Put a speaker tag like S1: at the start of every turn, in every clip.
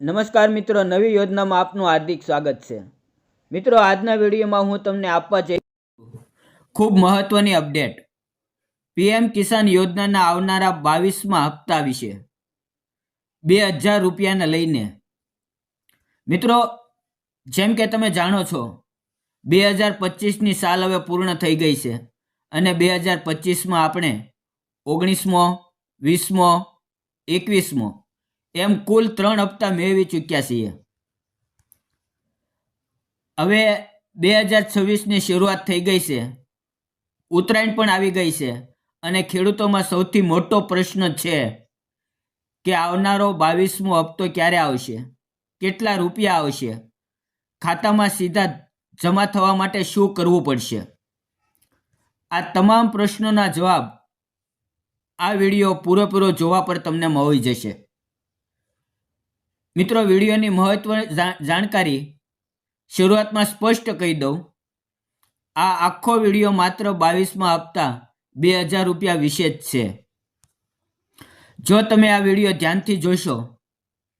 S1: નમસ્કાર મિત્રો, નવી યોજનામાં આપનું હાર્દિક સ્વાગત છે. મિત્રો, આજના વિડીયોમાં હું તમને આપવા જઈ ખૂબ મહત્વની અપડેટ. પીએમ કિસાન યોજનાના આવનારા બાવીસમાં હપ્તા વિશે. બે હજાર રૂપિયાને લઈને. મિત્રો, જેમ કે તમે જાણો છો, બે હજાર પચીસની સાલ હવે પૂર્ણ થઈ ગઈ છે અને બે હજાર પચીસમાં આપણે ઓગણીસમો, વીસમો, એકવીસમો એમ કુલ ત્રણ હપ્તા મેળવી ચૂક્યા છીએ. હવે બે હજાર છવ્વીસની શરૂઆત થઈ ગઈ છે. ઉત્તરાયણ પણ આવી ગઈ છે અને ખેડૂતોમાં સૌથી મોટો પ્રશ્ન છે કે આવનારો બાવીસમો હપ્તો ક્યારે આવશે? કેટલા રૂપિયા આવશે? ખાતામાં સીધા જમા થવા માટે શું કરવું પડશે? આ તમામ પ્રશ્નોના જવાબ આ વીડિયો પૂરેપૂરો જોવા પર તમને મળી જશે. મિત્રો, વિડીયોની મહત્વ જાણકારી શરૂઆતમાં સ્પષ્ટ કહી દઉં. આ આખો વીડિયો માત્ર બાવીસમાં હપ્તા બે હજાર રૂપિયા વિશે જ છે. જો તમે આ વીડિયો ધ્યાનથી જોશો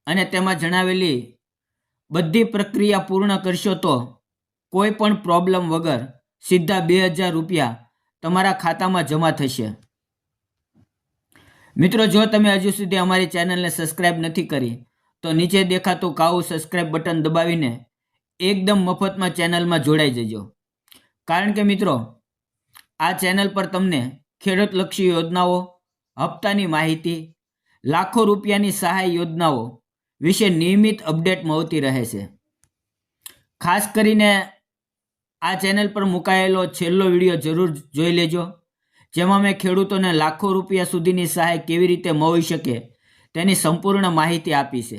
S1: અને તેમાં જણાવેલી બધી પ્રક્રિયા પૂર્ણ કરશો તો કોઈ પણ પ્રોબ્લેમ વગર સીધા બે હજાર રૂપિયા તમારા ખાતામાં જમા થશે. મિત્રો, જો તમે હજુ સુધી અમારી ચેનલને સબસ્ક્રાઇબ નથી કરી તો નીચે દેખાતું કાવું સબસ્ક્રાઇબ બટન દબાવીને એકદમ મફતમાં ચેનલમાં જોડાઈ જજો. કારણ કે મિત્રો, આ ચેનલ પર તમને ખેડૂતલક્ષી યોજનાઓ, હપ્તાની માહિતી, લાખો રૂપિયાની સહાય યોજનાઓ વિશે નિયમિત અપડેટ મળતી રહે છે. ખાસ કરીને આ ચેનલ પર મુકાયેલો છેલ્લો વીડિયો જરૂર જોઈ લેજો, જેમાં મેં ખેડૂતોને લાખો રૂપિયા સુધીની સહાય કેવી રીતે મળી શકે તેની સંપૂર્ણ માહિતી આપી છે.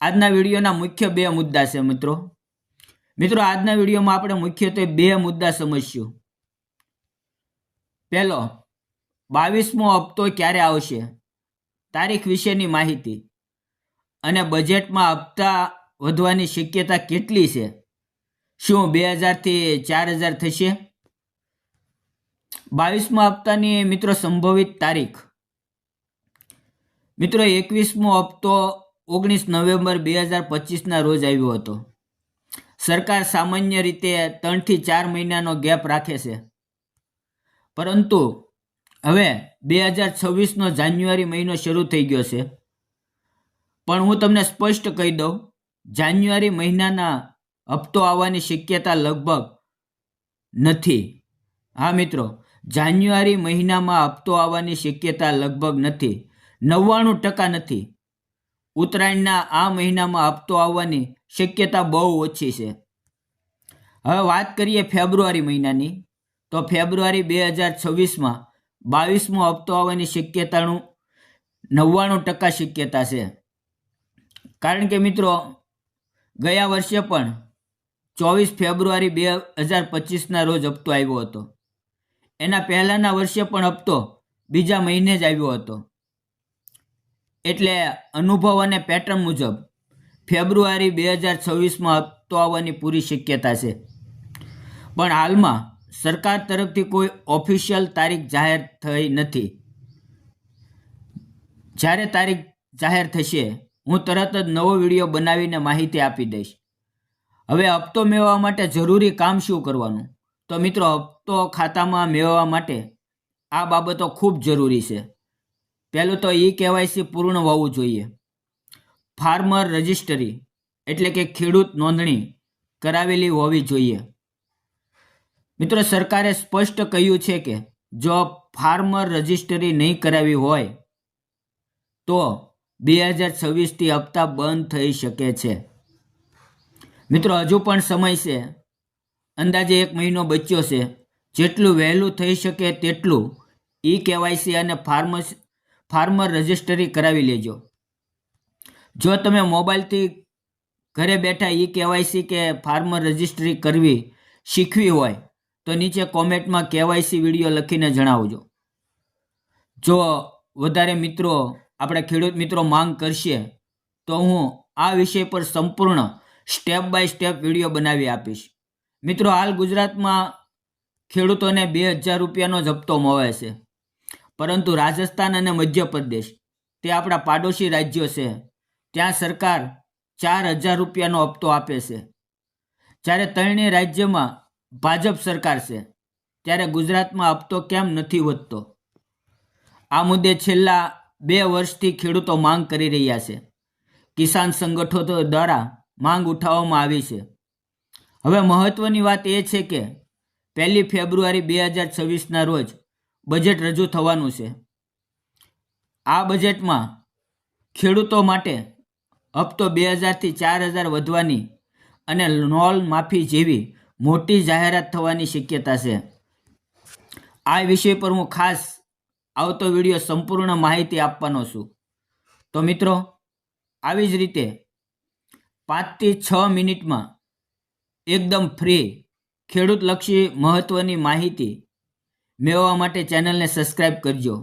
S1: આજના વિડીયોના મુખ્ય બે મુદ્દા છે મિત્રો. મિત્રો, આજના વિડીયોમાં આપણે મુખ્યત્વે બે મુદ્દા સમજશું. પહેલો, બાવીસમો હપ્તો ક્યારે આવશે? તારીખ વિશેની માહિતી. અને બજેટમાં હપ્તા વધવાની શક્યતા કેટલી છે? શું બે હજારથી ચાર હજાર થશે? બાવીસમો હપ્તાની મિત્રો સંભવિત તારીખ. મિત્રો, એકવીસમો હપ્તો ઓગણીસ નવેમ્બર બે હજાર પચીસના રોજ આવ્યો હતો. સરકાર સામાન્ય રીતે ત્રણથી ચાર મહિનાનો ગેપ રાખે છે. પરંતુ હવે બે હજાર છવ્વીસનો જાન્યુઆરી મહિનો શરૂ થઈ ગયો છે. પણ હું તમને સ્પષ્ટ કહી દઉં, જાન્યુઆરી મહિનાના હપ્તો આવવાની શક્યતા લગભગ નથી. હા મિત્રો, જાન્યુઆરી મહિનામાં હપ્તો આવવાની શક્યતા લગભગ નથી. નવ્વાણું ટકા નથી. ઉત્તરાયણના આ મહિનામાં હપ્તો આવવાની શક્યતા બહુ ઓછી છે. હવે વાત કરીએ ફેબ્રુઆરી મહિનાની. તો ફેબ્રુઆરી બે હજાર છવ્વીસમાં બાવીસમો હપ્તો આવવાની શક્યતાનું નવ્વાણું ટકા શક્યતા છે. કારણ કે મિત્રો, ગયા વર્ષે પણ ચોવીસ ફેબ્રુઆરી બે હજાર પચીસના રોજ હપ્તો આવ્યો હતો. એના પહેલાંના વર્ષે પણ હપ્તો બીજા મહિને જ આવ્યો હતો. એટલે અનુભવ અને પેટર્ન મુજબ, ફેબ્રુઆરી બે હજાર છવ્વીસમાં હપ્તો આવવાની પૂરી શક્યતા છે. પણ હાલમાં સરકાર તરફથી કોઈ ઓફિશિયલ તારીખ જાહેર થઈ નથી. જ્યારે તારીખ જાહેર થશે, હું તરત જ નવો વીડિયો બનાવીને માહિતી આપી દઈશ. હવે હપ્તો મેળવવા માટે જરૂરી કામ શું કરવાનું? તો મિત્રો, હપ્તો ખાતામાં મેળવવા માટે આ બાબતો ખૂબ જરૂરી છે. પહેલું તો ઈ કેવાયસી પૂર્ણ હોવું જોઈએ. ફાર્મર રજિસ્ટરી એટલે કે ખેડૂત નોંધણી કરાવેલી હોવી જોઈએ. મિત્રો, સરકારે સ્પષ્ટ કહ્યું છે કે જો ફાર્મર રજિસ્ટરી નહીં કરાવી હોય, તો બે હજાર છવ્વીસથી હપ્તા બંધ થઈ શકે છે. મિત્રો, હજુ પણ સમય છે. અંદાજે એક મહિનો બચ્યો છે. જેટલું વહેલું થઈ શકે તેટલું ઈ કેવાયસી અને ફાર્મસ ફાર્મર રજિસ્ટરી કરાવી લેજો. જો તમે મોબાઈલથી ઘરે બેઠા ઈ કેવાયસી કે ફાર્મર રજિસ્ટ્રી કરવી શીખવી હોય, તો નીચે કોમેન્ટમાં કેવાયસી વીડિયો લખીને જણાવજો. જો વધારે મિત્રો, આપણે ખેડૂત મિત્રો માંગ કરશે, તો હું આ વિષય પર સંપૂર્ણ સ્ટેપ બાય સ્ટેપ વીડિયો બનાવી આપીશ. મિત્રો, હાલ ગુજરાતમાં ખેડૂતોને બે હજાર રૂપિયાનો જપ્તો મળે છે. પરંતુ રાજસ્થાન અને મધ્યપ્રદેશ, તે આપણા પાડોશી રાજ્યો છે. ત્યાં સરકાર ચાર હજાર રૂપિયાનો હપ્તો આપે છે. જ્યારે ત્રણેય રાજ્યમાં ભાજપ સરકાર છે, ત્યારે ગુજરાતમાં હપ્તો કેમ નથી વધતો? આ મુદ્દે છેલ્લા બે વર્ષથી ખેડૂતો માંગ કરી રહ્યા છે. કિસાન સંગઠનો દ્વારા માંગ ઉઠાવવામાં આવી છે. હવે મહત્વની વાત એ છે કે, પહેલી ફેબ્રુઆરી બે હજાર છવ્વીસના રોજ બજેટ રજૂ થવાનું છે. આ બજેટમાં ખેડૂતો માટે હપ્તો બે હજારથી ચાર હજાર વધવાની અને લોન માફી જેવી મોટી જાહેરાત થવાની શક્યતા છે. આ વિષય પર હું ખાસ આવતો વીડિયો સંપૂર્ણ માહિતી આપવાનો છું. તો મિત્રો, આવી જ રીતે પાંચથી છ મિનિટમાં એકદમ ફ્રી ખેડૂતલક્ષી મહત્ત્વની માહિતી મેળવવા માટે ચેનલને સબસ્ક્રાઈબ કરજો.